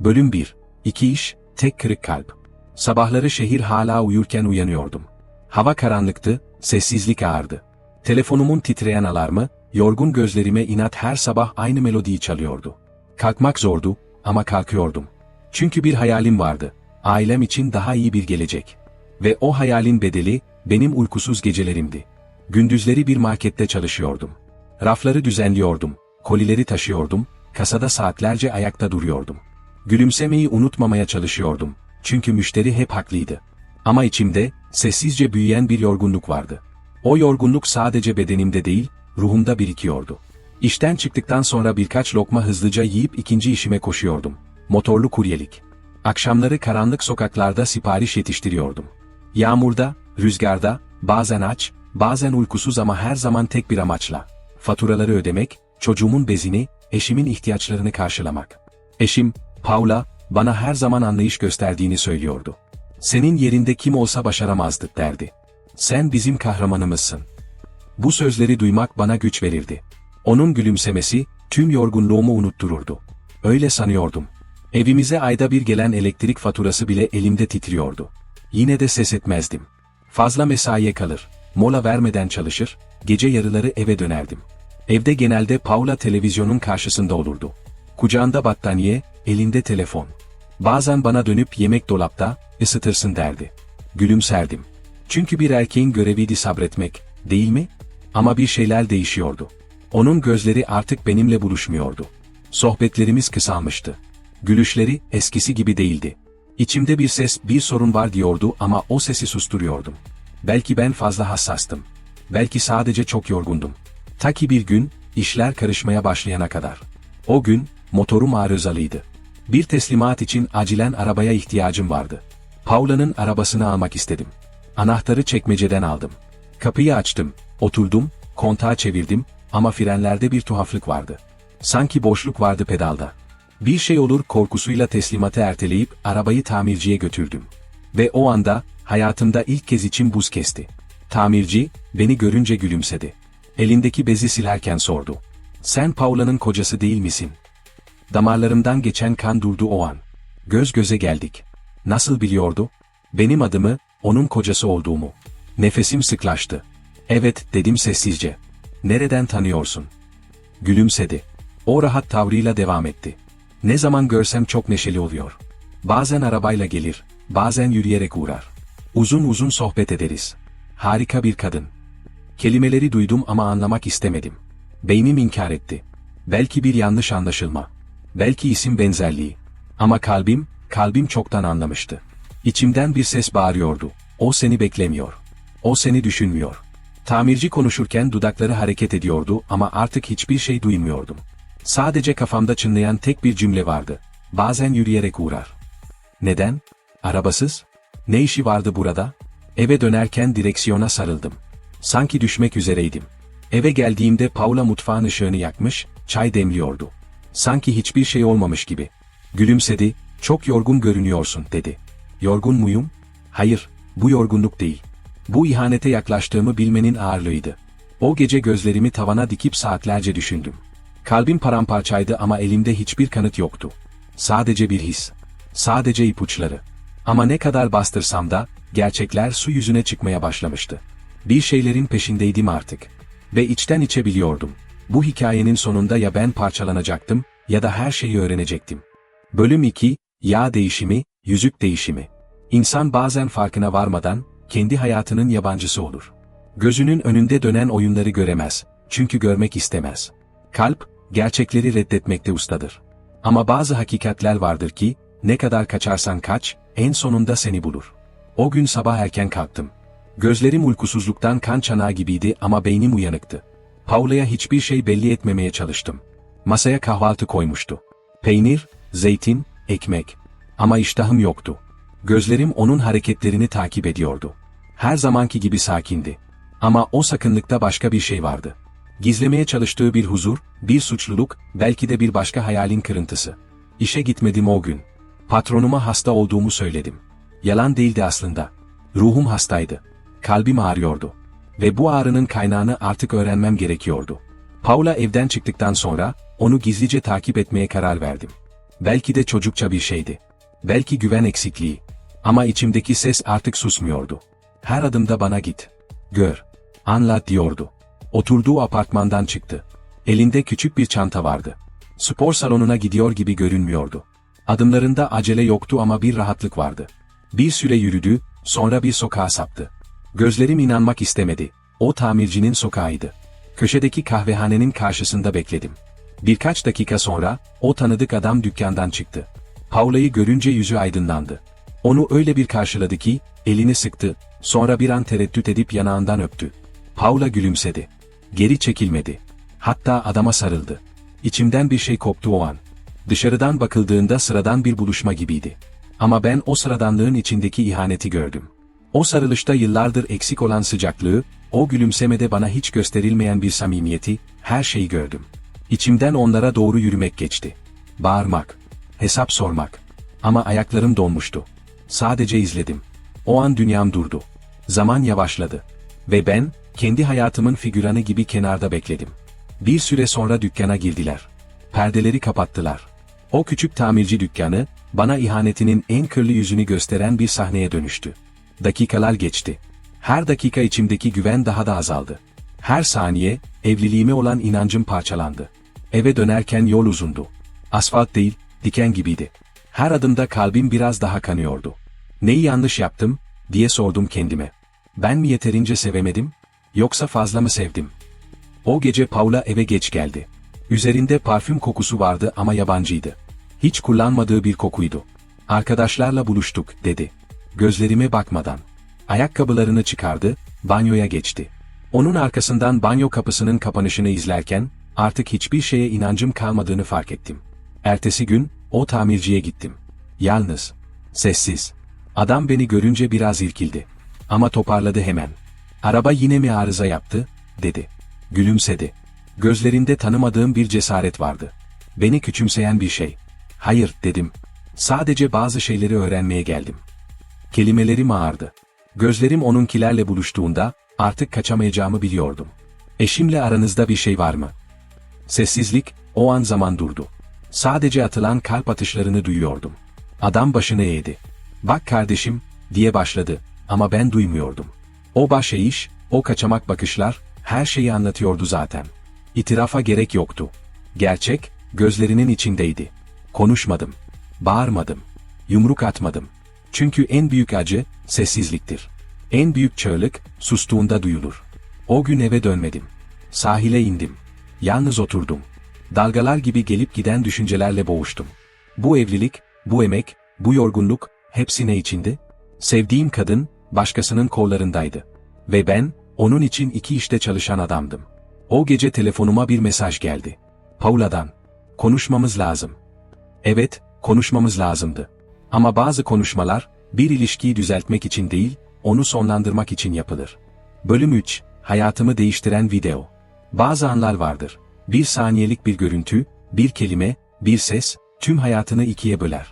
Bölüm 1. İki iş, tek kırık kalp. Sabahları şehir hala uyurken uyanıyordum. Hava karanlıktı, sessizlik ağırdı. Telefonumun titreyen alarmı, yorgun gözlerime inat her sabah aynı melodiyi çalıyordu. Kalkmak zordu ama kalkıyordum. Çünkü bir hayalim vardı. Ailem için daha iyi bir gelecek. Ve o hayalin bedeli, benim uykusuz gecelerimdi. Gündüzleri bir markette çalışıyordum. Rafları düzenliyordum, kolileri taşıyordum, kasada saatlerce ayakta duruyordum. Gülümsemeyi unutmamaya çalışıyordum. Çünkü müşteri hep haklıydı. Ama içimde, sessizce büyüyen bir yorgunluk vardı. O yorgunluk sadece bedenimde değil, ruhumda birikiyordu. İşten çıktıktan sonra birkaç lokma hızlıca yiyip ikinci işime koşuyordum. Motorlu kuryelik. Akşamları karanlık sokaklarda sipariş yetiştiriyordum. Yağmurda, rüzgarda, bazen aç, bazen uykusuz ama her zaman tek bir amaçla. Faturaları ödemek, çocuğumun bezini, eşimin ihtiyaçlarını karşılamak. Eşim, Paula, bana her zaman anlayış gösterdiğini söylüyordu. Senin yerinde kim olsa başaramazdı derdi. Sen bizim kahramanımızsın. Bu sözleri duymak bana güç verirdi. Onun gülümsemesi, tüm yorgunluğumu unuttururdu. Öyle sanıyordum. Evimize ayda bir gelen elektrik faturası bile elimde titriyordu. Yine de ses etmezdim. Fazla mesaiye kalır, mola vermeden çalışır, gece yarıları eve dönerdim. Evde genelde Paula televizyonun karşısında olurdu. Kucağında battaniye, elinde telefon. Bazen bana dönüp yemek dolapta, ısıtırsın derdi. Gülümserdim. Çünkü bir erkeğin göreviydi sabretmek, değil mi? Ama bir şeyler değişiyordu. Onun gözleri artık benimle buluşmuyordu. Sohbetlerimiz kısalmıştı. Gülüşleri eskisi gibi değildi. İçimde bir ses bir sorun var diyordu ama o sesi susturuyordum. Belki ben fazla hassastım. Belki sadece çok yorgundum. Ta ki bir gün, işler karışmaya başlayana kadar. O gün, motorum arızalıydı. Bir teslimat için acilen arabaya ihtiyacım vardı. Paula'nın arabasını almak istedim. Anahtarı çekmeceden aldım. Kapıyı açtım, oturdum, kontağı çevirdim ama frenlerde bir tuhaflık vardı. Sanki boşluk vardı pedalda. Bir şey olur korkusuyla teslimatı erteleyip arabayı tamirciye götürdüm. Ve o anda hayatımda ilk kez için buz kesti. Tamirci beni görünce gülümsedi. Elindeki bezi silerken sordu. Sen Paula'nın kocası değil misin? Damarlarımdan geçen kan durdu o an. Göz göze geldik. Nasıl biliyordu? Benim adımı, onun kocası olduğumu. Nefesim sıklaştı. Evet, dedim sessizce. Nereden tanıyorsun? Gülümsedi. O rahat tavrıyla devam etti. Ne zaman görsem çok neşeli oluyor. Bazen arabayla gelir, bazen yürüyerek uğrar. Uzun uzun sohbet ederiz. Harika bir kadın. Kelimeleri duydum ama anlamak istemedim. Beynim inkar etti. Belki bir yanlış anlaşılma. Belki isim benzerliği. Ama kalbim, kalbim çoktan anlamıştı. İçimden bir ses bağırıyordu. O seni beklemiyor. O seni düşünmüyor. Tamirci konuşurken dudakları hareket ediyordu ama artık hiçbir şey duymuyordum. Sadece kafamda çınlayan tek bir cümle vardı. Bazen yürüyerek uğrar. Neden? Arabasız? Ne işi vardı burada? Eve dönerken direksiyona sarıldım. Sanki düşmek üzereydim. Eve geldiğimde Paula mutfağın ışığını yakmış, çay demliyordu. Sanki hiçbir şey olmamış gibi. Gülümsedi, çok yorgun görünüyorsun dedi. Yorgun muyum? Hayır, bu yorgunluk değil. Bu ihanete yaklaştığımı bilmenin ağırlığıydı. O gece gözlerimi tavana dikip saatlerce düşündüm. Kalbim paramparçaydı ama elimde hiçbir kanıt yoktu. Sadece bir his. Sadece ipuçları. Ama ne kadar bastırsam da, gerçekler su yüzüne çıkmaya başlamıştı. Bir şeylerin peşindeydim artık. Ve içten içe biliyordum. Bu hikayenin sonunda ya ben parçalanacaktım, ya da her şeyi öğrenecektim. Bölüm 2, Yağ değişimi, yüzük değişimi. İnsan bazen farkına varmadan, kendi hayatının yabancısı olur. Gözünün önünde dönen oyunları göremez, çünkü görmek istemez. Kalp, gerçekleri reddetmekte ustadır. Ama bazı hakikatler vardır ki, ne kadar kaçarsan kaç, en sonunda seni bulur. O gün sabah erken kalktım. Gözlerim uykusuzluktan kan çanağı gibiydi ama beynim uyanıktı. Paula'ya hiçbir şey belli etmemeye çalıştım. Masaya kahvaltı koymuştu. Peynir, zeytin, ekmek. Ama iştahım yoktu. Gözlerim onun hareketlerini takip ediyordu. Her zamanki gibi sakindi. Ama o sakınlıkta başka bir şey vardı. Gizlemeye çalıştığı bir huzur, bir suçluluk, belki de bir başka hayalin kırıntısı. İşe gitmedim o gün. Patronuma hasta olduğumu söyledim. Yalan değildi aslında. Ruhum hastaydı. Kalbim ağrıyordu. Ve bu ağrının kaynağını artık öğrenmem gerekiyordu. Paula evden çıktıktan sonra, onu gizlice takip etmeye karar verdim. Belki de çocukça bir şeydi. Belki güven eksikliği. Ama içimdeki ses artık susmuyordu. Her adımda bana git. Gör. Anla diyordu. Oturduğu apartmandan çıktı. Elinde küçük bir çanta vardı. Spor salonuna gidiyor gibi görünmüyordu. Adımlarında acele yoktu ama bir rahatlık vardı. Bir süre yürüdü, sonra bir sokağa saptı. Gözlerim inanmak istemedi. O tamircinin sokağıydı. Köşedeki kahvehanenin karşısında bekledim. Birkaç dakika sonra, o tanıdık adam dükkandan çıktı. Paula'yı görünce yüzü aydınlandı. Onu öyle bir karşıladı ki, elini sıktı, sonra bir an tereddüt edip yanağından öptü. Paula gülümsedi. Geri çekilmedi. Hatta adama sarıldı. İçimden bir şey koptu o an. Dışarıdan bakıldığında sıradan bir buluşma gibiydi. Ama ben o sıradanlığın içindeki ihaneti gördüm. O sarılışta yıllardır eksik olan sıcaklığı, o gülümsemede bana hiç gösterilmeyen bir samimiyeti, her şeyi gördüm. İçimden onlara doğru yürümek geçti. Bağırmak, hesap sormak. Ama ayaklarım donmuştu. Sadece izledim. O an dünyam durdu. Zaman yavaşladı. Ve ben, kendi hayatımın figüranı gibi kenarda bekledim. Bir süre sonra dükkana girdiler. Perdeleri kapattılar. O küçük tamirci dükkanı, bana ihanetinin en kirli yüzünü gösteren bir sahneye dönüştü. Dakikalar geçti. Her dakika içimdeki güven daha da azaldı. Her saniye, evliliğime olan inancım parçalandı. Eve dönerken yol uzundu. Asfalt değil, diken gibiydi. Her adımda kalbim biraz daha kanıyordu. Neyi yanlış yaptım, diye sordum kendime. Ben mi yeterince sevemedim, yoksa fazla mı sevdim? O gece Paula eve geç geldi. Üzerinde parfüm kokusu vardı ama yabancıydı. Hiç kullanmadığı bir kokuydu. Arkadaşlarla buluştuk, dedi. Gözlerime bakmadan. Ayakkabılarını çıkardı, banyoya geçti. Onun arkasından banyo kapısının kapanışını izlerken, artık hiçbir şeye inancım kalmadığını fark ettim. Ertesi gün, o tamirciye gittim. Yalnız. Sessiz. Adam beni görünce biraz irkildi. Ama toparladı hemen. Araba yine mi arıza yaptı, dedi. Gülümsedi. Gözlerinde tanımadığım bir cesaret vardı. Beni küçümseyen bir şey. Hayır, dedim. Sadece bazı şeyleri öğrenmeye geldim. Kelimelerim ağırdı. Gözlerim onunkilerle buluştuğunda, artık kaçamayacağımı biliyordum. Eşimle aranızda bir şey var mı? Sessizlik, o an zaman durdu. Sadece atılan kalp atışlarını duyuyordum. Adam başını eğdi. Bak kardeşim, diye başladı, ama ben duymuyordum. O baş eğiş, o kaçamak bakışlar, her şeyi anlatıyordu zaten. İtirafa gerek yoktu. Gerçek, gözlerinin içindeydi. Konuşmadım. Bağırmadım. Yumruk atmadım. Çünkü en büyük acı, sessizliktir. En büyük çığlık, sustuğunda duyulur. O gün eve dönmedim. Sahile indim. Yalnız oturdum. Dalgalar gibi gelip giden düşüncelerle boğuştum. Bu evlilik, bu emek, bu yorgunluk, hepsi ne içindi? Sevdiğim kadın, başkasının kollarındaydı. Ve ben, onun için iki işte çalışan adamdım. O gece telefonuma bir mesaj geldi. Paula'dan. Konuşmamız lazım. Evet, konuşmamız lazımdı. Ama bazı konuşmalar, bir ilişkiyi düzeltmek için değil, onu sonlandırmak için yapılır. Bölüm 3, Hayatımı değiştiren video. Bazı anlar vardır. Bir saniyelik bir görüntü, bir kelime, bir ses, tüm hayatını ikiye böler.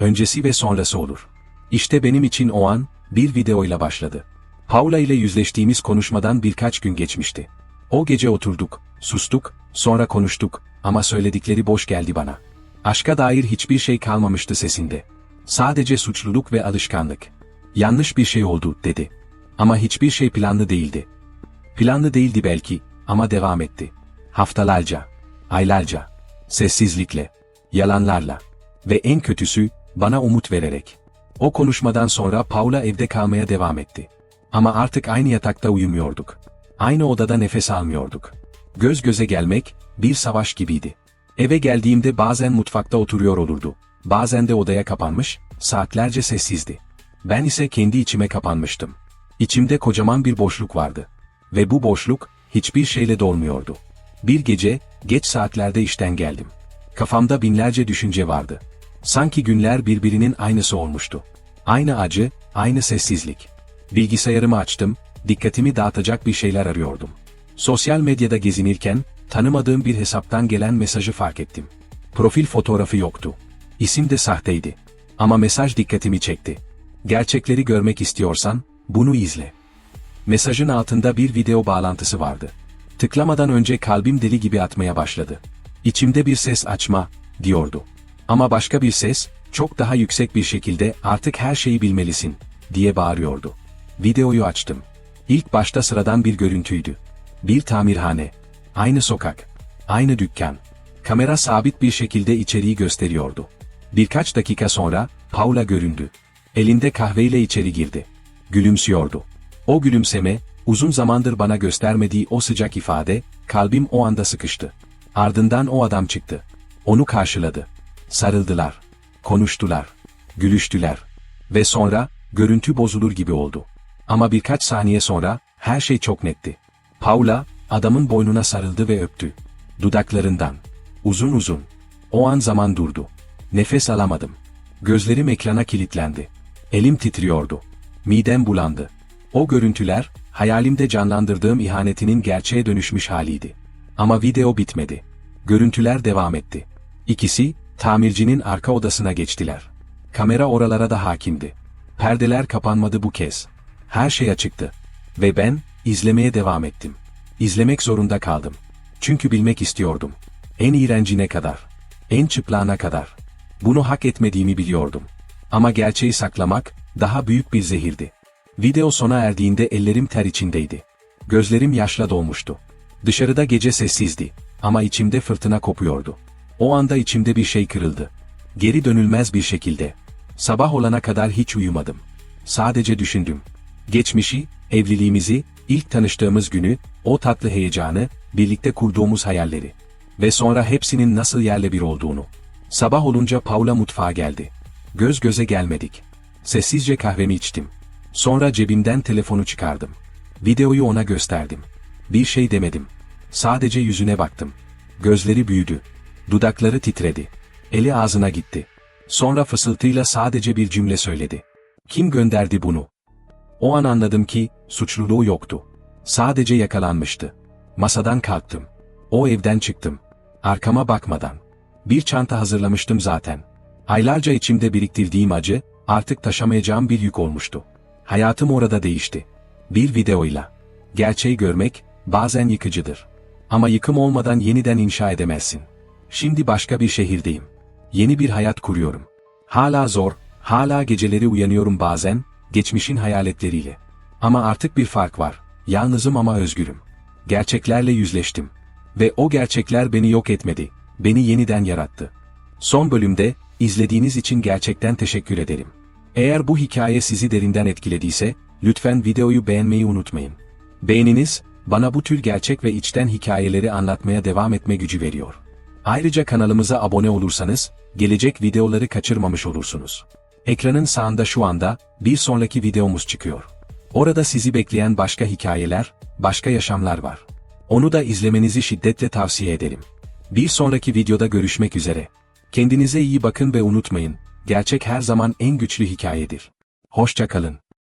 Öncesi ve sonrası olur. İşte benim için o an, bir videoyla başladı. Paula ile yüzleştiğimiz konuşmadan birkaç gün geçmişti. O gece oturduk, sustuk, sonra konuştuk ama söyledikleri boş geldi bana. Aşka dair hiçbir şey kalmamıştı sesinde. Sadece suçluluk ve alışkanlık. Yanlış bir şey oldu, dedi. Ama hiçbir şey planlı değildi. Planlı değildi belki, ama devam etti. Haftalarca, aylarca, sessizlikle, yalanlarla ve en kötüsü, bana umut vererek. O konuşmadan sonra Paula evde kalmaya devam etti. Ama artık aynı yatakta uyumuyorduk. Aynı odada nefes almıyorduk. Göz göze gelmek, bir savaş gibiydi. Eve geldiğimde bazen mutfakta oturuyor olurdu. Bazen de odaya kapanmış, saatlerce sessizdi. Ben ise kendi içime kapanmıştım. İçimde kocaman bir boşluk vardı. Ve bu boşluk, hiçbir şeyle dolmuyordu. Bir gece, geç saatlerde işten geldim. Kafamda binlerce düşünce vardı. Sanki günler birbirinin aynısı olmuştu. Aynı acı, aynı sessizlik. Bilgisayarımı açtım, dikkatimi dağıtacak bir şeyler arıyordum. Sosyal medyada gezinirken, tanımadığım bir hesaptan gelen mesajı fark ettim. Profil fotoğrafı yoktu. İsim de sahteydi. Ama mesaj dikkatimi çekti. Gerçekleri görmek istiyorsan, bunu izle. Mesajın altında bir video bağlantısı vardı. Tıklamadan önce kalbim deli gibi atmaya başladı. İçimde bir ses açma, diyordu. Ama başka bir ses, çok daha yüksek bir şekilde artık her şeyi bilmelisin, diye bağırıyordu. Videoyu açtım. İlk başta sıradan bir görüntüydü. Bir tamirhane. Aynı sokak. Aynı dükkan. Kamera sabit bir şekilde içeriği gösteriyordu. Birkaç dakika sonra, Paula göründü. Elinde kahveyle içeri girdi. Gülümsüyordu. O gülümseme, uzun zamandır bana göstermediği o sıcak ifade, kalbim o anda sıkıştı. Ardından o adam çıktı. Onu karşıladı. Sarıldılar. Konuştular. Gülüştüler. Ve sonra, görüntü bozulur gibi oldu. Ama birkaç saniye sonra, her şey çok netti. Paula, adamın boynuna sarıldı ve öptü. Dudaklarından. Uzun uzun. O an zaman durdu. Nefes alamadım. Gözlerim ekrana kilitlendi. Elim titriyordu. Midem bulandı. O görüntüler, hayalimde canlandırdığım ihanetinin gerçeğe dönüşmüş haliydi. Ama video bitmedi. Görüntüler devam etti. İkisi, tamircinin arka odasına geçtiler. Kamera oralara da hakimdi. Perdeler kapanmadı bu kez. Her şey açıktı. Ve ben, izlemeye devam ettim. İzlemek zorunda kaldım. Çünkü bilmek istiyordum. En iğrencine kadar. En çıplağına kadar. Bunu hak etmediğimi biliyordum. Ama gerçeği saklamak, daha büyük bir zehirdi. Video sona erdiğinde ellerim ter içindeydi. Gözlerim yaşla dolmuştu. Dışarıda gece sessizdi. Ama içimde fırtına kopuyordu. O anda içimde bir şey kırıldı. Geri dönülmez bir şekilde. Sabah olana kadar hiç uyumadım. Sadece düşündüm. Geçmişi, evliliğimizi, ilk tanıştığımız günü, o tatlı heyecanı, birlikte kurduğumuz hayalleri. Ve sonra hepsinin nasıl yerle bir olduğunu. Sabah olunca Paula mutfağa geldi. Göz göze gelmedik. Sessizce kahvemi içtim. Sonra cebimden telefonu çıkardım. Videoyu ona gösterdim. Bir şey demedim. Sadece yüzüne baktım. Gözleri büyüdü. Dudakları titredi. Eli ağzına gitti. Sonra fısıltıyla sadece bir cümle söyledi. Kim gönderdi bunu? O an anladım ki, suçluluğu yoktu. Sadece yakalanmıştı. Masadan kalktım. O evden çıktım. Arkama bakmadan. Bir çanta hazırlamıştım zaten. Aylarca içimde biriktirdiğim acı, artık taşamayacağım bir yük olmuştu. Hayatım orada değişti. Bir videoyla. Gerçeği görmek, bazen yıkıcıdır. Ama yıkım olmadan yeniden inşa edemezsin. Şimdi başka bir şehirdeyim. Yeni bir hayat kuruyorum. Hala zor, hala geceleri uyanıyorum bazen, geçmişin hayaletleriyle. Ama artık bir fark var. Yalnızım ama özgürüm. Gerçeklerle yüzleştim. Ve o gerçekler beni yok etmedi. Beni yeniden yarattı. Son bölümde, izlediğiniz için gerçekten teşekkür ederim. Eğer bu hikaye sizi derinden etkilediyse, lütfen videoyu beğenmeyi unutmayın. Beğeniniz, bana bu tür gerçek ve içten hikayeleri anlatmaya devam etme gücü veriyor. Ayrıca kanalımıza abone olursanız, gelecek videoları kaçırmamış olursunuz. Ekranın sağında şu anda, bir sonraki videomuz çıkıyor. Orada sizi bekleyen başka hikayeler, başka yaşamlar var. Onu da izlemenizi şiddetle tavsiye ederim. Bir sonraki videoda görüşmek üzere. Kendinize iyi bakın ve unutmayın, gerçek her zaman en güçlü hikayedir. Hoşça kalın.